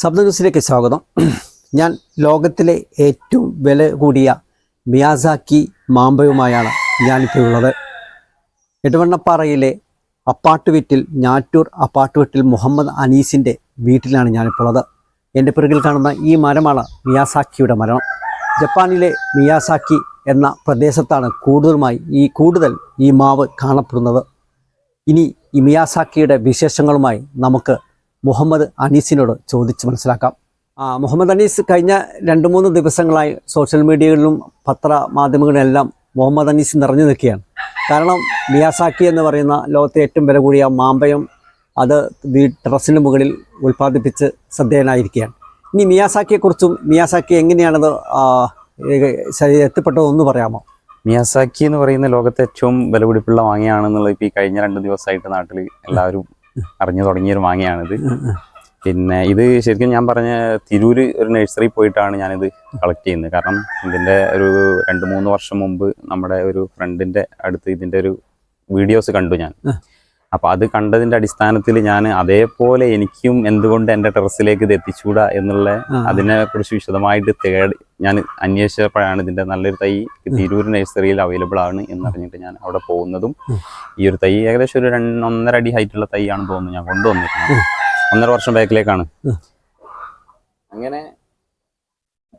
ശബ്ദ ന്യൂസിലേക്ക് സ്വാഗതം. ഞാൻ ലോകത്തിലെ ഏറ്റവും വില കൂടിയ മിയാസാക്കി മാമ്പയുമായാണ് ഞാനിപ്പോൾ ഉള്ളത്. എടവണ്ണപ്പാറയിലെ അപ്പാട്ട് വീട്ടിൽ ഞാറ്റൂർ അപ്പാട്ട് വീട്ടിൽ മുഹമ്മദ് അനീസിന്റെ വീട്ടിലാണ് ഞാനിപ്പോൾ ഉള്ളത്. എന്റെ പിറകിൽ കാണുന്ന ഈ മരമാണ് മിയാസാക്കിയുടെ മരണം ജപ്പാനിലെ മിയാസാക്കി എന്ന പ്രദേശത്താണ് കൂടുതലുമായി ഈ കൂടുതൽ ഈ മാവ് കാണപ്പെടുന്നത്. ഇനി ഈ മിയാസാക്കിയുടെ വിശേഷങ്ങളുമായി നമുക്ക് മുഹമ്മദ് അനീസിനോട് ചോദിച്ച് മനസ്സിലാക്കാം. മുഹമ്മദ് അനീസ് കഴിഞ്ഞ രണ്ട് മൂന്ന് ദിവസങ്ങളായി സോഷ്യൽ മീഡിയകളിലും പത്ര മാധ്യമങ്ങളിലെല്ലാം മുഹമ്മദ് അനീസ് നിറഞ്ഞു നിൽക്കുകയാണ്. കാരണം മിയാസാക്കി എന്ന് പറയുന്ന ലോകത്തെ ഏറ്റവും വില കൂടിയ മാമ്പയം അത് വീ ടെറസിന് മുകളിൽ ഉൽപ്പാദിപ്പിച്ച് ശ്രദ്ധേയനായിരിക്കുകയാണ്. ഇനി മിയാസാക്കിയെക്കുറിച്ചും മിയാസാക്കി എങ്ങനെയാണത് എത്തിപ്പെട്ടതെന്ന് പറയാമോ? മിയാസാക്കി എന്ന് പറയുന്ന ലോകത്തെ ഏറ്റവും വിലപിടിപ്പുള്ള വാങ്ങിയാണെന്നുള്ളത് ഇപ്പോൾ ഈ കഴിഞ്ഞ രണ്ട് ദിവസമായിട്ട് നാട്ടിൽ എല്ലാവരും അറിഞ്ഞു തുടങ്ങിയൊരു മാങ്ങയാണിത്. പിന്നെ ഇത് ശരിക്കും ഞാൻ പറഞ്ഞ തിരൂര് ഒരു നഴ്സറി പോയിട്ടാണ് ഞാനിത് കളക്ട് ചെയ്യുന്നത്. കാരണം ഇതിന്റെ ഒരു രണ്ട് മൂന്ന് വർഷം മുമ്പ് നമ്മുടെ ഒരു ഫ്രണ്ടിന്റെ അടുത്ത് ഇതിന്റെ ഒരു വീഡിയോസ് കണ്ടു ഞാൻ. ഉം. അപ്പൊ അത് കണ്ടതിന്റെ അടിസ്ഥാനത്തിൽ ഞാൻ അതേപോലെ എനിക്കും എന്തുകൊണ്ട് എന്റെ ടെറസിലേക്ക് ഇത് എത്തിച്ചൂടാ എന്നുള്ള അതിനെക്കുറിച്ച് വിശദമായിട്ട് തേടി ഞാൻ അന്വേഷിച്ചപ്പോഴാണ് ഇതിന്റെ നല്ലൊരു തൈ തിരൂർ നഴ്സറിയിൽ അവൈലബിൾ ആണ് എന്നറിഞ്ഞിട്ട് ഞാൻ അവിടെ പോകുന്നതും ഈ ഒരു തൈ ഏകദേശം ഒരു രണ്ട് ഒന്നര അടി ഹൈറ്റുള്ള തൈ ആണെന്ന് തോന്നുന്നു ഞാൻ കൊണ്ടുവന്നിരുന്നത്. ഒന്നര വർഷം ബാക്കിലേക്കാണ് അങ്ങനെ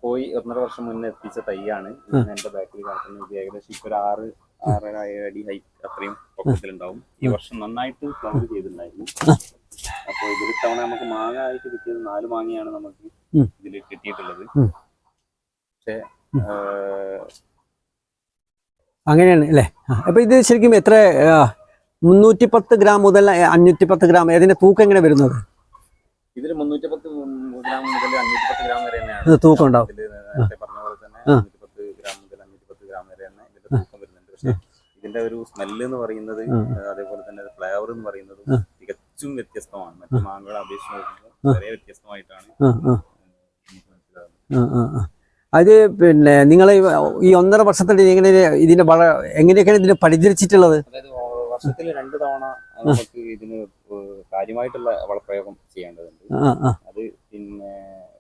പോയി ഒന്നര വർഷം മുന്നേ എത്തിച്ച തൈയാണ് എന്റെ എന്റെ ബാക്കിൽ കാണുന്നത് ഏകദേശം ഇപ്പൊ ഒരു ആറ് ആറര ഏഴ് അടി ഹൈറ്റ് അത്രയും പൊക്കത്തിലുണ്ടാവും. ഈ വർഷം നന്നായിട്ട് ഫ്ലവർ ചെയ്തിട്ടുണ്ടായിരുന്നു. അപ്പോൾ ഇതിൽ തവണ നമുക്ക് മാങ്ങ ആയിട്ട് കിട്ടിയത് നാല് മാങ്ങയാണ് നമുക്ക്. ഇതിൽ കിട്ടിയിട്ടുള്ളത്. പക്ഷേ അങ്ങനെയാണ് അല്ലേ? അപ്പൊ ഇത് ശരിക്കും എത്ര മുന്നൂറ്റി പത്ത് ഗ്രാം മുതൽ അഞ്ഞൂറ്റി പത്ത് ഗ്രാം ഏതിന്റെ തൂക്കം എങ്ങനെ വരുന്നത്? ഇതിൽ മുന്നൂറ്റി പത്ത് ഗ്രാം മുതൽ അഞ്ഞൂറ്റി പത്ത് ഗ്രാം വരെ തൂക്കം ഉണ്ടാവും. പറഞ്ഞ പോലെ തന്നെ ആ. അഞ്ഞൂറ്റി പത്ത് ഗ്രാം മുതൽ അഞ്ഞൂറ്റി പത്ത് ഗ്രാം വരെ തന്നെ ഇതിന്റെ തൂക്കം വരുന്നുണ്ട് പക്ഷെ ഇതിന്റെ ഒരു സ്മെല്ല് എന്ന് പറയുന്നത് അതേപോലെ തന്നെ ഫ്ലേവർ എന്ന് പറയുന്നത് തികച്ചും വ്യത്യസ്തമാണ്. മറ്റു മാങ്ങകളെ അപേക്ഷിച്ച് നോക്കുമ്പോൾ വളരെ വ്യത്യസ്തമായിട്ടാണ് മനസ്സിലാകുന്നത് അത് പിന്നെ നിങ്ങൾ ഈ ഒന്നര വർഷത്തിൽ എങ്ങനെ ഇതിന്റെ വള എങ്ങനെയൊക്കെയാണ് ഇതിനെ പരിചരിച്ചിട്ടുള്ളത്? അതായത് വർഷത്തിൽ രണ്ട് തവണ നമുക്ക് ഇതിന് കാര്യമായിട്ടുള്ള വളപ്രയോഗം ചെയ്യേണ്ടതുണ്ട്. അത് പിന്നെ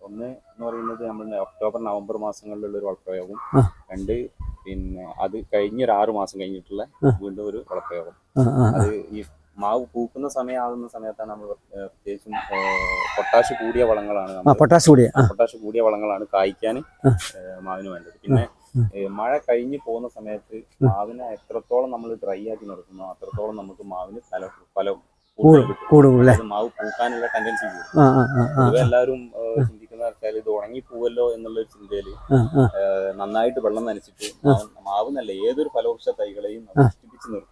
ഒന്ന് എന്ന് പറയുന്നത് നമ്മൾ ഒക്ടോബർ നവംബർ മാസങ്ങളിലുള്ള ഒരു വളപ്രയോഗം. രണ്ട് പിന്നെ അത് കഴിഞ്ഞ ഒരു ആറ് മാസം കഴിഞ്ഞിട്ടുള്ള. വീണ്ടും ഒരു വളപ്രയോഗം അത് ഈ മാവ് പൂക്കുന്ന സമയമാകുന്ന സമയത്താണ് നമ്മൾ പ്രത്യേകിച്ചും പൊട്ടാഷ് കൂടിയ വളങ്ങളാണ് പൊട്ടാഷ് കൂടിയ പൊട്ടാഷ് കൂടിയ വളങ്ങളാണ് കായ്ക്കാൻ. മാവിന് വേണ്ടത്. പിന്നെ. മഴ കഴിഞ്ഞ് പോകുന്ന സമയത്ത് മാവിനെ എത്രത്തോളം നമ്മൾ ഡ്രൈ ആക്കി നിർത്തുന്നോ അത്രത്തോളം നമുക്ക് മാവിന് ഫല ഫലം കൂടുതൽ മാവ് പൂക്കാനുള്ള ടെൻഡൻസി കൂടും. എല്ലാവരും വെച്ചാൽ ഇത് ഉണങ്ങി പോവല്ലോ എന്നുള്ള ഒരു ഏഹ്, നന്നായിട്ട് വെള്ളം നനച്ചിട്ട് മാവ് മാവുന്നല്ല ഏതൊരു ഫലവൃക്ഷ തൈകളെയും. നമ്മൾ നിർത്തും.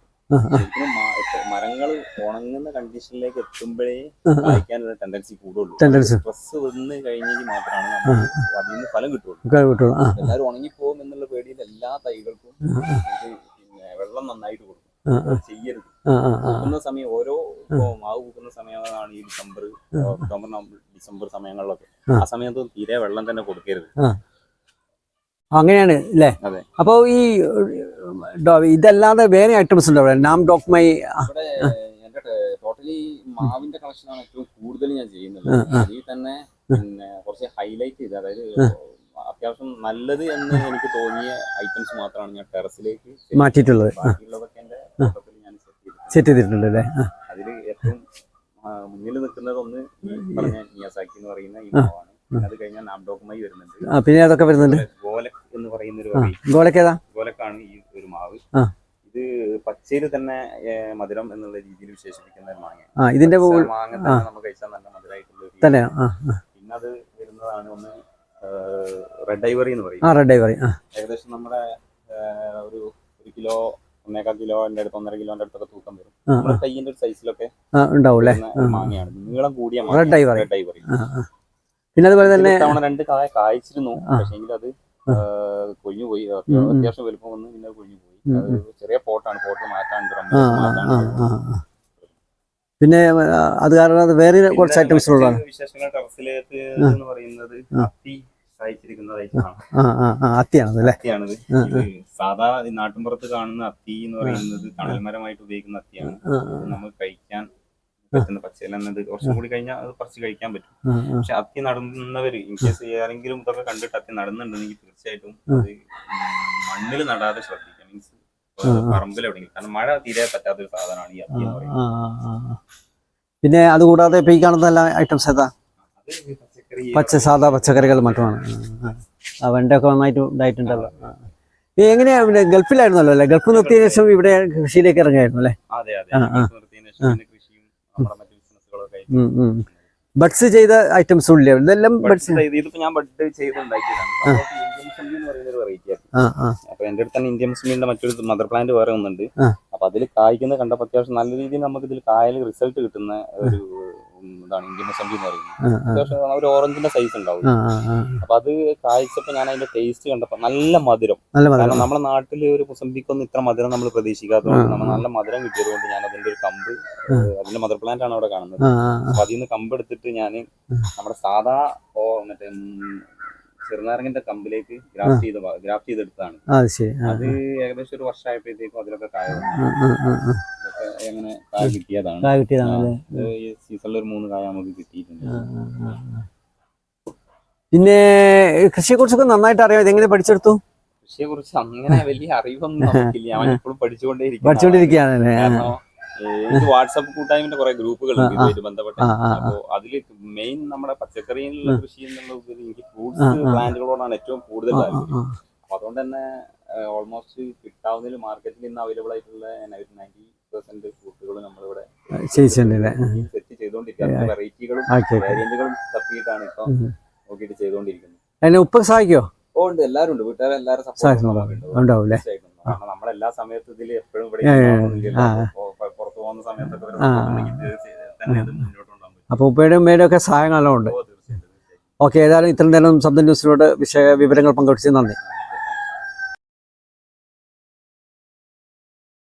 മരങ്ങൾ ഉണങ്ങുന്ന കണ്ടീഷനിലേക്ക് എത്തുമ്പോഴേ. കായ്ക്കാനുള്ള ടെൻഡൻസി കൂടുള്ളൂ. സ്ട്രെസ് വന്ന് കഴിഞ്ഞെങ്കിൽ മാത്രമാണ് അതിൽ നിന്ന് ഫലം കിട്ടുള്ളൂ. എല്ലാവരും ഉണങ്ങി പോകും എല്ലാവരും ഉണങ്ങിപ്പോകും എന്നുള്ള പേടിയിൽ എല്ലാ തൈകൾക്കും പിന്നെ വെള്ളം നന്നായിട്ട് കൊടുക്കും. ചെയ്യരുത്. പൂക്കുന്ന സമയം ഓരോ മാവ് പൂക്കുന്ന സമയമാണ് ഈ ഡിസംബർ ഒക്ടോബർ നവംബർ ഡിസംബർ സമയങ്ങളിലൊക്കെ. ആ. സമയത്ത് തീരെ വെള്ളം തന്നെ കൊടുക്കരുത്. അങ്ങനെയാണ് അല്ലേ അപ്പൊ അപ്പോൾ ഈ ഇതല്ലാതെ വേറെ ഐറ്റംസ് ഉണ്ടോ അവിടെ നാം ഡോക് മൈ ടോട്ടലി മാവിന്റെ കളക്ഷനാണ് ഏറ്റവും കൂടുതൽ ഞാൻ ചെയ്യുന്നത്. അതിൽ തന്നെ പിന്നെ കുറച്ച് ഹൈലൈറ്റ് ചെയ്ത് അതായത് അത്യാവശ്യം നല്ലത് എന്ന് എനിക്ക് തോന്നിയ ഐറ്റംസ് മാത്രമാണ് ഞാൻ ടെറസിലേക്ക് മാറ്റിയിട്ടുള്ളത്. ബാക്കിയുള്ളതൊക്കെ എന്റെ ഞാൻ സെറ്റ് ചെയ്തിട്ടുണ്ട്. അല്ലേ അതിൽ ഏറ്റവും മുന്നിൽ നിൽക്കുന്നത് ഒന്ന് പറഞ്ഞ നിയാസാക്കി എന്ന് പറയുന്ന ഈ മാവാണ്. അത് കഴിഞ്ഞാൽ നാംഡോക്കുമായി വരുന്നുണ്ട്. ആ പിന്നെ അതൊക്കെ വരുന്നുണ്ട്. ഗോലക് എന്ന് പറയുന്ന ഒരു വഴി ഗോളക്കേതാ ഗോലക്കാണ് ഈ ഒരു മാവ്. ഇത് പച്ചയിൽ തന്നെ മധുരം എന്നുള്ള രീതിയിൽ വിശേഷിപ്പിക്കുന്ന ഒരു മാങ്ങ ആ ഇതിന്റെ മാങ്ങ തന്നെ നമുക്ക് കഴിച്ചാൽ നല്ല മധുരമായിട്ടുള്ള തന്നെ. പിന്നെ അത് വരുന്നതാണ് ഒന്ന് റെഡ് ഐവറി എന്ന് പറയും ആ റെഡ് ഐവറി ഏകദേശം നമ്മുടെ ഒരു ഒരു കിലോ ഒന്നേക്കാൾ കിലോന്റെ അടുത്ത് ഒന്നര കിലോന്റെ അടുത്തൊക്കെ തൂക്കം വരും. കയ്യിന്റെ ഒരു സൈസിലൊക്കെ മാങ്ങയാണ്. നീളം കൂടിയ. റെഡ് ഐവറി പിന്നെ അതുപോലെ തന്നെ തവണ രണ്ട് കായ കായ്ച്ചിരുന്നു. പക്ഷേങ്കിൽ അത്. കൊഴിഞ്ഞു പോയി. അത്യാവശ്യം വലുപ്പം വന്ന് പിന്നെ കൊഴിഞ്ഞു പോയി. ചെറിയ പോട്ടാണ്. പോട്ട് മാറ്റാൻ. പിന്നെ അത് കാരണം അത് വേറെ കുറച്ച് ഐറ്റംസ് ഉള്ളതാണ്. വിശേഷങ്ങൾ ടെറസിലേക്ക്. എന്ന് പറയുന്നത് അത്തിയാണത് സാധാ നാട്ടിൻപുറത്ത് കാണുന്ന അത്തി എന്ന് പറയുന്നത് തണൽമരമായിട്ട് ഉപയോഗിക്കുന്ന അത്തിയാണ്. നമ്മൾ കഴിക്കാൻ പറ്റുന്ന പച്ചയിൽ തന്നെ ഇത് കുറച്ചും കൂടി കഴിഞ്ഞാൽ അത് പറിച്ച് കഴിക്കാൻ പറ്റും. പക്ഷെ അത്തി നടന്നവര് ഇൻ കേസ് ആരെങ്കിലും ഇതൊക്കെ കണ്ടിട്ട് അത്തി നടന്നുണ്ടെങ്കിൽ തീർച്ചയായിട്ടും അത് മണ്ണിൽ നടാതെ ശ്രദ്ധിക്കാം മീൻസ് പറമ്പിൽ എവിടെയെങ്കിലും. കാരണം മഴ തീരെ പറ്റാത്ത ഒരു സാധനമാണ് ഈ അത്തി എന്ന് പറയുന്നത്. പിന്നെ അതുകൂടാതെ ഇപ്പൊ ഈ കാണുന്ന എല്ലാ ഐറ്റംസ് ഏതാ? അത് പച്ച സാധാ പച്ചക്കറികൾ മറ്റുമാണ് ആ, വെണ്ടയൊക്കെ നന്നായിട്ട് ഉണ്ടായിട്ടുണ്ടല്ലോ. ഈ എങ്ങനെയാ പിന്നെ ഗൾഫിലായിരുന്നല്ലോ അല്ലേ? ഗൾഫ് നിർത്തിയതിനു ശേഷം ഇവിടെ കൃഷിയിലേക്ക് ഇറങ്ങിയായിരുന്നു അല്ലേ? ബഡ്സ് ചെയ്ത ഐറ്റംസ് ഇല്ലേ ഇതെല്ലാം ബഡ്സ് ചെയ്ത് ഞാൻ ബഡ് ആ. അപ്പൊ എന്റെ അടുത്ത് തന്നെ ഇന്ത്യൻ മുസ്ലിമിന്റെ മറ്റൊരു മദർ പ്ലാന്റ് വേറെ ഒന്നുണ്ട്. അപ്പൊ അതിൽ കായ്ക്കുന്ന കണ്ടപ്പോ അത്യാവശ്യം നല്ല രീതിയിൽ നമുക്ക് ഇതിൽ കായൽ റിസൾട്ട് കിട്ടുന്ന ഒരു ഉം, ഇതാണ് ഇന്ത്യൻ അസംബ്ലി എന്ന് പറയുന്നത്. അത്യാവശ്യം ഒരു ഓറഞ്ചിന്റെ സൈസ് ഉണ്ടാവും. അപ്പൊ അത് കാഴ്ചപ്പോ ഞാൻ അതിന്റെ ടേസ്റ്റ് കണ്ടപ്പോ നല്ല മധുരം. കാരണം നമ്മുടെ നാട്ടിൽ ഒരു മുസംബിക്കൊന്നും ഇത്ര മധുരം നമ്മൾ പ്രതീക്ഷിക്കാത്തതുകൊണ്ട് നമ്മൾ നല്ല മധുരം കിട്ടിയത് കൊണ്ട് ഞാൻ അതിന്റെ ഒരു കമ്പ് അതിന്റെ മദർ പ്ലാന്റ് ആണ് അവിടെ കാണുന്നത്. അപ്പൊ അതിൽ നിന്ന് കമ്പ് എടുത്തിട്ട് ഞാൻ നമ്മുടെ സാധാ ഓ മറ്റേ ചെറുനാരങ്ങന്റെ കമ്പിലേക്ക് ഗ്രാഫ്റ്റ് ചെയ്ത ഗ്രാഫ്റ്റ് ചെയ്തെടുത്താണ് ആ, അത് ഏകദേശം ഒരു വർഷമായപ്പോഴത്തേക്കും അതിലൊക്കെ കായ അങ്ങനെ കായ കിട്ടിയതാണ്. കായ കിട്ടിയതാണല്ലേ ഈ സീസണിൽ ഒരു മൂന്ന് കായ നമുക്ക് കിട്ടിയിട്ടുണ്ട്. പിന്നെ കൃഷിയെ കുറിച്ചൊക്കെ നന്നായിട്ട് അറിയാം. ഇതെങ്ങനെ പഠിച്ചെടുത്തു? കൃഷിയെ കുറിച്ച് അങ്ങനെ വലിയ അറിവൊന്നും നമുക്കില്ല. അവൻ ഇപ്പോഴും പഠിച്ചുകൊണ്ടേ വാട്സപ്പ് ആ, കാരണം ഏഹ്, എനിക്ക് വാട്സാപ്പ് കൂട്ടായ്മന്റെ കുറെ ഗ്രൂപ്പുകൾ ഉണ്ട് ഇതുമായിട്ട് ബന്ധപ്പെട്ട്. അപ്പോ അതിൽ മെയിൻ നമ്മുടെ പച്ചക്കറിയിലുള്ള കൃഷി എന്നുള്ള എനിക്ക് ഫ്രൂട്ട്സ്. പ്ലാന്റുകളോടാണ് ഏറ്റവും കൂടുതൽ താല്പര്യം. അപ്പൊ അതുകൊണ്ട് തന്നെ ഓൾമോസ്റ്റ് കിട്ടാവുന്നതിൽ മാർക്കറ്റിൽ നിന്ന് അവൈലബിൾ ആയിട്ടുള്ള നയന്റി പെർസെന്റ് ഫ്രൂട്ടുകൾ നമ്മളിവിടെ ആ. ചെയ്യിച്ചിട്ടുണ്ടല്ലേ സെറ്റ് ചെയ്തുകൊണ്ടിരിക്കുക വെറൈറ്റികളും വേരിയന്റുകളും തപ്പിയിട്ടാണ് ഇപ്പൊ നോക്കിയിട്ട് ചെയ്തുകൊണ്ടിരിക്കുന്നത്. അതിനെ ഉപ്പൊക്കെ സഹായിക്കോ? ഓ ഉണ്ട്. എല്ലാവരും ഉണ്ട് വീട്ടുകാരെ എല്ലാവരും ഉണ്ടാവും നമ്മളെല്ലാ സമയത്തും ഇതിൽ എപ്പോഴും ഇവിടെ പുറത്തു പോകുന്ന സമയത്തൊക്കെ അപ്പൊ ഉപ്പയുടെ ഉമ്മയുടെ ഒക്കെ സഹായങ്ങളെല്ലാം ഉണ്ട്. ഓക്കെ ഏതായാലും ഇത്രയും നേരം ശബ്ദ ന്യൂസിനോട് വിഷയ വിവരങ്ങൾ പങ്കുവച്ചു നന്ദി.